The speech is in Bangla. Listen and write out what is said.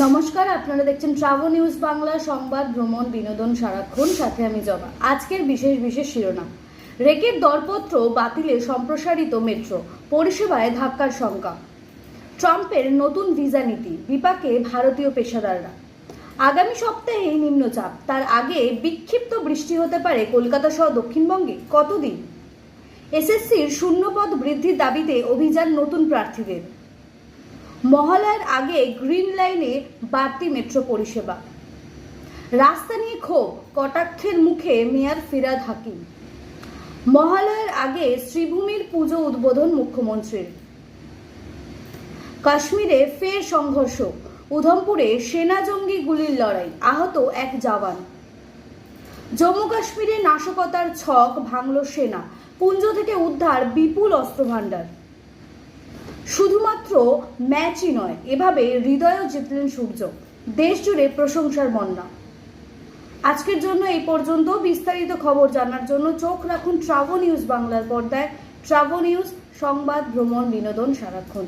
নমস্কার, আপনারা দেখছেন ট্রাভো নিউজ বাংলা, সংবাদ, ভ্রমণ, বিনোদন, সারাক্ষণ, সাথে আমি জবা আজকের বিশেষ বিশেষ শিরোনাম। রেকের দরপত্র বাতিলে সম্প্রসারিত মেট্রো, পরিষেবায় ধাক্কার শঙ্কা। ট্রাম্পের নতুন ভিসা নীতি, বিপাকে ভারতীয় পেশাদাররা। আগামী সপ্তাহে নিম্নচাপ, তার আগে বিক্ষিপ্ত বৃষ্টি হতে পারে কলকাতা সহ দক্ষিণবঙ্গে, কতদিন? এসএসসির শূন্যপদ বৃদ্ধির দাবিতে অভিযান নতুন প্রার্থীদের। মহালয়ার আগে গ্রিন লাইনে বাড়তি মেট্রো পরিষেবা। রাস্তা নিয়ে ক্ষোভ, কটাক্ষের মুখে মেয়র ফিরাদ হাকিম। মহালয়ার আগে শ্রীভূমির পুজো উদ্বোধন মুখ্যমন্ত্রীর। কাশ্মীরে ফের সংঘর্ষ, উধমপুরে সেনা জঙ্গি গুলির লড়াই, আহত এক জওয়ান। জম্মু কাশ্মীরে নাশকতার ছক ভাঙল সেনা, পুঞ্জ থেকে উদ্ধার বিপুল অস্ত্রভাণ্ডার। শুধুমাত্র ম্যাচই নয় এভাবে হৃদয়ও জিতলেন সূর্য। দেশ জুড়ে প্রশংসার বন্যা। আজকের জন্য এই পর্যন্ত। বিস্তারিত খবর জানার জন্য চোখ রাখুন ট্রাভো নিউজ বাংলার পর্দায়। ট্রাভো নিউজ, সংবাদ, ভ্রমণ, বিনোদন, সারাক্ষণ।